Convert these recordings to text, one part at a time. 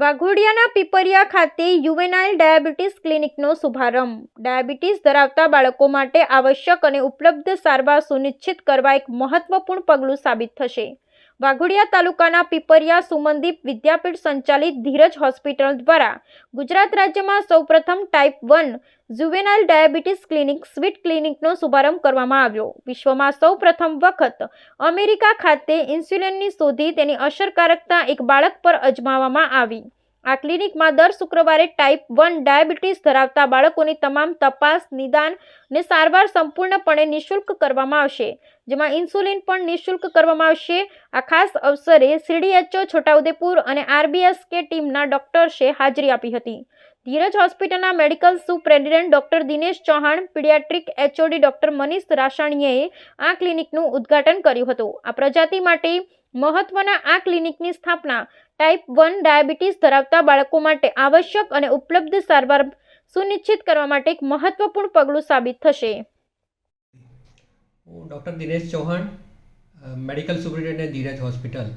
વાઘોડિયાના પીપરિયા ખાતે યુવેનાઇલ ડાયાબિટીસ ક્લિનિકનો શુભારંભ. ડાયાબિટીસ ધરાવતા બાળકો માટે આવશ્યક અને ઉપલબ્ધ સારવાર સુનિશ્ચિત કરવા એક મહત્વપૂર્ણ પગલું સાબિત થશે. વાઘોડિયા તાલુકાના પીપરિયા સુમનદીપ વિદ્યાપીઠ સંચાલિત ધીરજ હોસ્પિટલ દ્વારા ગુજરાત રાજ્યમાં સૌપ્રથમ type one juvenile diabetes clinic, sweet ક્લિનિકનો શુભારંભ કરવામાં આવ્યો. વિશ્વમાં સૌપ્રથમ વખત અમેરિકા ખાતે ઇન્સ્યુલિનની શોધી તેની અસરકારકતા એક બાળક પર અજમાવવામાં આવી. આ ક્લિનિકમાં દર શુક્રવારે ટાઈપ વન ડાયાબિટીસ ધરાવતા બાળકોની તમામ તપાસ, નિદાન અને સારવાર સંપૂર્ણપણે નિઃશુલ્ક કરવામાં આવશે. જેમાં ઇન્સ્યુલિન પણ નિઃશુલ્ક કરવામાં આવશે. આ ખાસ અવસરે સીડીએચઓ છોટાઉદેપુર અને આરબીએસ કે ટીમના ડોક્ટર્સે હાજરી આપી હતી. ધીરજ હોસ્પિટલના medical superintendent doctor Dinesh Chauhan, pediatric HOD doctor Manish રાસાણીએ આ ક્લિનિકનું ઉદ્ઘાટન કર્યું હતું. આ પ્રજાતિ માટે મહત્વના આ ક્લિનિકની સ્થાપના ટાઈપ વન ડાયાબિટીસ ધરાવતા બાળકો માટે આવશ્યક અને ઉપલબ્ધ સારવાર સુનિશ્ચિત કરવા માટે એક મહત્વપૂર્ણ પગલું સાબિત થશે. હું doctor Dinesh Chauhan medical superintendent Dheeraj hospital.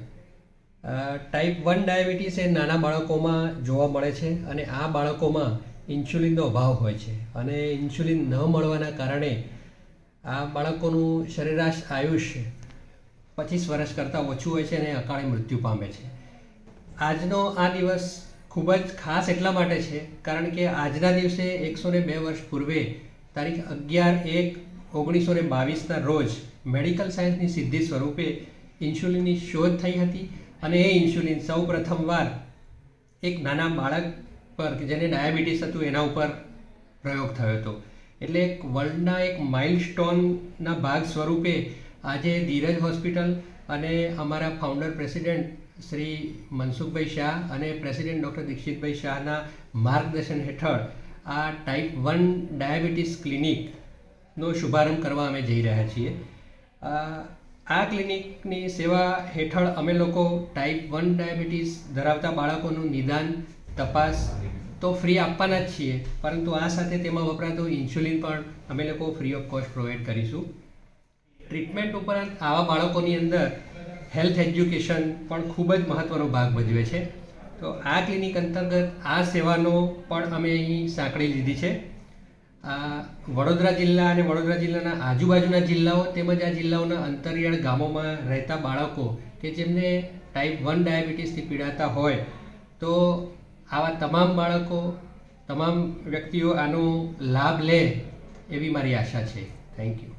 Type one diabetes એ નાના બાળકોમાં જોવા મળે છે અને આ બાળકોમાં ઇન્સ્યુલિનનો અભાવ હોય છે અને ઇન્સ્યુલિન ન મળવાના કારણે આ બાળકોનું સરેરાશ આયુષ્ય પચીસ વર્ષ કરતાં ઓછું હોય છે અને અકાળે મૃત્યુ પામે છે. આજનો આ દિવસ ખૂબ જ ખાસ એટલા માટે છે, કારણ કે આજના દિવસે એકસો ને બે વર્ષ પૂર્વે તારીખ અગિયાર એક ઓગણીસો ને બાવીસના રોજ મેડિકલ સાયન્સની સિદ્ધિ સ્વરૂપે ઇન્સ્યુલિનની શોધ થઈ હતી અને એ ઇન્સ્યુલિન સૌ પ્રથમવાર એક નાના બાળક પર જેને ડાયાબિટીસ હતું એના ઉપર પ્રયોગ થયો હતો. એટલે વર્લ્ડના એક માઇલસ્ટોનના ભાગ સ્વરૂપે આજે ધીરજ હોસ્પિટલ અને અમારા ફાઉન્ડર પ્રેસિડેન્ટ શ્રી મનસુખભાઈ શાહ અને પ્રેસિડેન્ટ ડૉક્ટર દીક્ષિતભાઈ શાહના માર્ગદર્શન હેઠળ આ ટાઈપ વન ડાયાબિટીસ ક્લિનિકનો શુભારંભ કરવા અમે જઈ રહ્યા છીએ. આ ક્લિનિકની સેવા હેઠળ અમે લોકો ટાઈપ વન ડાયાબિટીસ ધરાવતા બાળકોનું નિદાન, તપાસ તો ફ્રી આપવાના જ છીએ, પરંતુ આ સાથે તેમાં વપરાતું ઇન્સ્યુલિન પણ અમે લોકો ફ્રી ઓફ કોસ્ટ પ્રોવાઈડ કરીશું. ટ્રીટમેન્ટ ઉપરાંત આવા બાળકોની અંદર હેલ્થ એજ્યુકેશન પણ ખૂબ જ મહત્ત્વનો ભાગ ભજવે છે. તો આ ક્લિનિક અંતર્ગત આ સેવાનો પણ અમે અહીં સાંકળી લીધી છે. આ વડોદરા જિલ્લા અને વડોદરા જિલ્લાના આજુબાજુના જિલ્લાઓ તેમજ આ જિલ્લાઓના અંતરિયાળ ગામોમાં રહેતા બાળકો કે જેમને ટાઈપ વન ડાયાબિટીસથી પીડાતા હોય, તો આવા તમામ બાળકો, તમામ વ્યક્તિઓ આનો લાભ લે એવી મારી આશા છે. Thank you